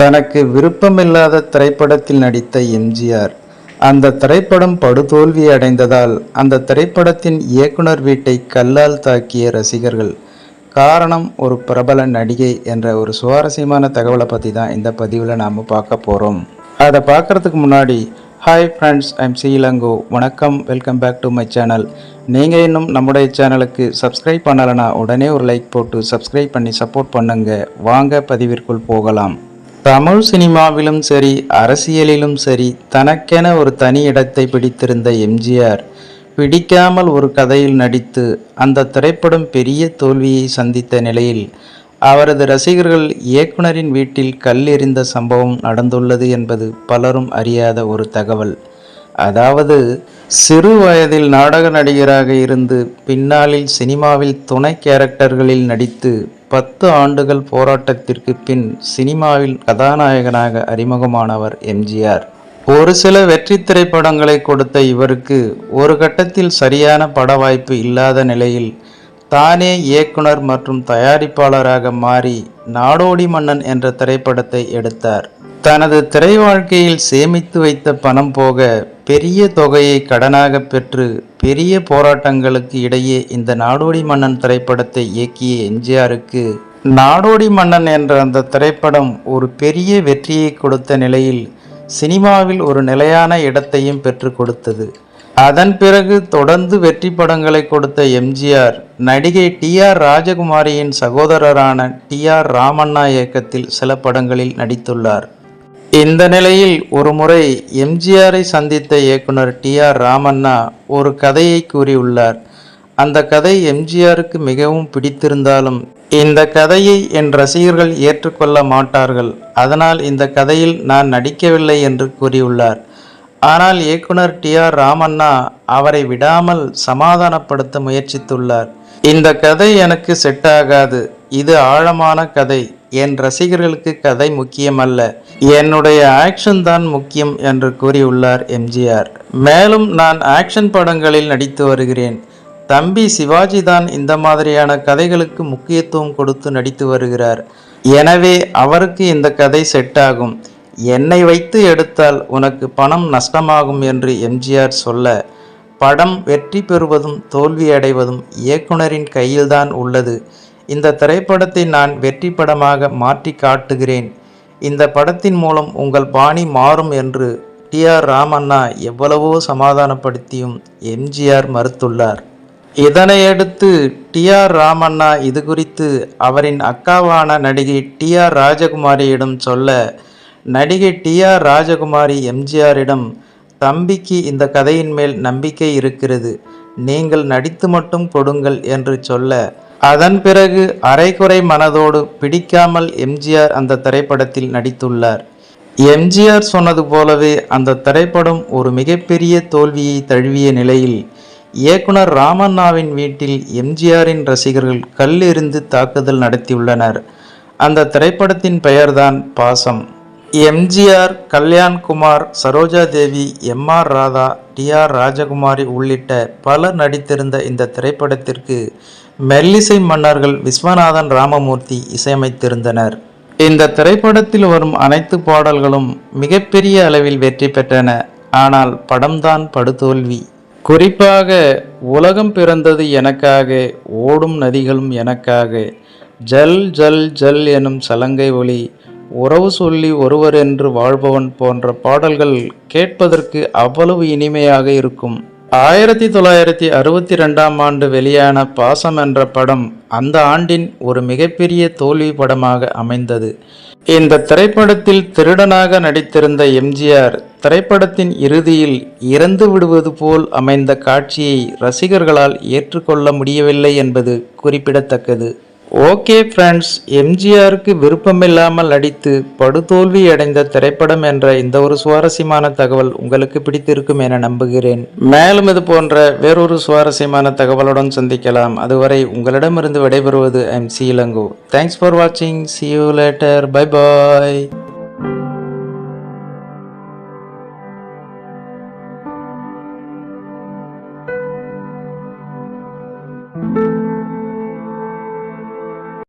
தனக்கு விருப்பமில்லாத திரைப்படத்தில் நடித்த எம்ஜிஆர். அந்த திரைப்படம் படுதோல்வி அடைந்ததால் அந்த திரைப்படத்தின் இயக்குனர் வீட்டை கல்லால் தாக்கிய ரசிகர்கள். காரணம் ஒரு பிரபல நடிகை என்ற ஒரு சுவாரஸ்யமான தகவலை பற்றி தான் இந்த பதிவில் நாம் பார்க்க போகிறோம் அதை பார்க்குறதுக்கு முன்னாடி ஹாய் ஃப்ரெண்ட்ஸ் ஐம் இளங்கோ வணக்கம் welcome back to my channel நீங்கள் இன்னும் நம்முடைய சேனலுக்கு சப்ஸ்கிரைப் பண்ணலைன்னா உடனே ஒரு லைக் போட்டு சப்ஸ்கிரைப் பண்ணி சப்போர்ட் பண்ணுங்கள் வாங்க பதிவிற்குள் போகலாம். தமிழ் சினிமாவிலும் சரி அரசியலிலும் சரி தனக்கென ஒரு தனி இடத்தை பிடித்திருந்த எம்ஜிஆர் பிடிக்காமல் ஒரு கதையில் நடித்து அந்த திரைப்படம் பெரிய தோல்வியை சந்தித்த நிலையில் அவரது ரசிகர்கள் இயக்குனரின் வீட்டில் கல் எறிந்த சம்பவம் நடந்துள்ளது என்பது பலரும் அறியாத ஒரு தகவல். அதாவது சிறு வயதில் நாடக நடிகராக இருந்து பின்னாளில் சினிமாவில் துணை கேரக்டர்களில் நடித்து பத்து ஆண்டுகள் போராட்டத்திற்கு பின் சினிமாவில் கதாநாயகனாக அறிமுகமானவர் எம்ஜிஆர். ஒரு சில வெற்றி திரைப்படங்களை கொடுத்த இவருக்கு ஒரு கட்டத்தில் சரியான பட வாய்ப்பு இல்லாத நிலையில் தானே இயக்குனர் மற்றும் தயாரிப்பாளராக மாறி நாடோடி மன்னன் என்ற திரைப்படத்தை எடுத்தார். தனது திரை வாழ்க்கையில் சேமித்து வைத்த பணம் போக பெரிய தொகையை கடனாக பெற்று பெரிய போராட்டங்களுக்கு இடையே இந்த நாடோடி மன்னன் திரைப்படத்தை இயக்கிய எம்ஜிஆருக்கு நாடோடி மன்னன் என்ற அந்த திரைப்படம் ஒரு பெரிய வெற்றியை கொடுத்த நிலையில் சினிமாவில் ஒரு நிலையான இடத்தையும் பெற்று கொடுத்தது. அதன் பிறகு தொடர்ந்து வெற்றி படங்களை கொடுத்த எம்ஜிஆர் நடிகை டி ஆர் ராஜகுமாரியின் சகோதரரான டி ஆர் ராமண்ணா இயக்கத்தில் சில படங்களில் நடித்துள்ளார். இந்த நிலையில் ஒருமுறை எம்ஜிஆரை சந்தித்த இயக்குனர் டி ஆர் ராமண்ணா ஒரு கதையை கூறியுள்ளார். அந்த கதை எம்ஜிஆருக்கு மிகவும் பிடித்திருந்தாலும் இந்த கதையை என் ரசிகர்கள் ஏற்றுக்கொள்ள மாட்டார்கள். அதனால் இந்த கதையில் நான் நடிக்கவில்லை என்று கூறியுள்ளார். ஆனால் இயக்குனர் டி ஆர் ராமண்ணா அவரை விடாமல் சமாதானப்படுத்த முயற்சித்துள்ளார். இந்த கதை எனக்கு செட் ஆகாது. இது ஆழமான கதை. என் ரசிகர்களுக்கு கதை முக்கியமல்ல. என்னுடைய ஆக்ஷன் தான் முக்கியம் என்று கூறியுள்ளார் எம்ஜிஆர். மேலும் நான் ஆக்ஷன் படங்களில் நடித்து வருகிறேன். தம்பி சிவாஜி தான் இந்த மாதிரியான கதைகளுக்கு முக்கியத்துவம் கொடுத்து நடித்து வருகிறார். எனவே அவருக்கு இந்த கதை செட் ஆகும். என்னை வைத்து எடுத்தால் உனக்கு பணம் நஷ்டமாகும் என்று எம்ஜிஆர் சொல்ல படம் வெற்றி பெறுவதும் தோல்வி அடைவதும் இயக்குனரின் கையில்தான் உள்ளது. இந்த திரைப்படத்தை நான் வெற்றி படமாக மாற்றி காட்டுகிறேன். இந்த படத்தின் மூலம் உங்கள் பாணி மாறும் என்று டி ஆர் ராமண்ணா எவ்வளவோ சமாதானப்படுத்தியும் எம்ஜிஆர் மறுத்துள்ளார். இதனையடுத்து டி ஆர் ராமண்ணா இது குறித்து அவரின் அக்காவான நடிகை டி ஆர் ராஜகுமாரியிடம் சொல்ல நடிகை டி ஆர் ராஜகுமாரி எம்ஜிஆரிடம் தம்பிக்கு இந்த கதையின் மேல் நம்பிக்கை இருக்கிறது. நீங்கள் நடித்து மட்டும் கொடுங்கள் என்று சொல்ல அதன் பிறகு அரைகுறை மனதோடு பிடிக்காமல் எம்ஜிஆர் அந்த திரைப்படத்தில் நடித்துள்ளார். எம்ஜிஆர் சொன்னது போலவே அந்த திரைப்படம் ஒரு மிகப்பெரிய தோல்வியை தழுவிய நிலையில் இயக்குனர் ராமண்ணாவின் வீட்டில் எம்ஜிஆரின் ரசிகர்கள் கல் எறிந்து தாக்குதல் நடத்தியுள்ளனர். அந்த திரைப்படத்தின் பெயர்தான் Pasam. MGR Kalyankumar Saroja Devi M R Radha T R Rajakumari உள்ளிட்ட பலர் நடித்திருந்த இந்த திரைப்படத்திற்கு மெல்லிசை மன்னர்கள் விஸ்வநாதன் ராமமூர்த்தி இசையமைத்திருந்தனர். இந்த திரைப்படத்தில் வரும் அனைத்து பாடல்களும் மிகப்பெரிய அளவில் வெற்றி பெற்றன. ஆனால் படம்தான் படுதோல்வி. குறிப்பாக உலகம் பிறந்தது எனக்காக ஓடும் நதிகளும் எனக்காக ஜல் ஜல் ஜல் எனும் சலங்கை ஒளி உறவு சொல்லி ஒருவர் என்று வாழ்பவன் போன்ற பாடல்கள் கேட்பதற்கு அவ்வளவு இனிமையாக இருக்கும். ஆயிரத்தி தொள்ளாயிரத்தி அறுபத்தி ரெண்டாம் ஆண்டு வெளியான பாசம் என்ற படம் அந்த ஆண்டின் ஒரு மிகப்பெரிய தோல்வி படமாக அமைந்தது. இந்த திரைப்படத்தில் திருடனாக நடித்திருந்த எம்ஜிஆர் திரைப்படத்தின் இறுதியில் இறந்து விடுவது போல் அமைந்த காட்சியை ரசிகர்களால் ஏற்றுக்கொள்ள முடியவில்லை என்பது குறிப்பிடத்தக்கது. ஓகே ஃப்ரெண்ட்ஸ் எம்ஜிஆருக்கு விருப்பமில்லாமல் நடித்து படுதோல்வி அடைந்த திரைப்படம் என்ற இந்த ஒரு சுவாரஸ்யமான தகவல் உங்களுக்கு பிடித்திருக்கும் என நம்புகிறேன். மேலும் இது போன்ற வேறொரு சுவாரஸ்யமான தகவலுடன் சந்திக்கலாம். அதுவரை உங்களிடமிருந்து விடைபெறுவது I'm C Ilango. Thanks for வாட்சிங் see you later bye bye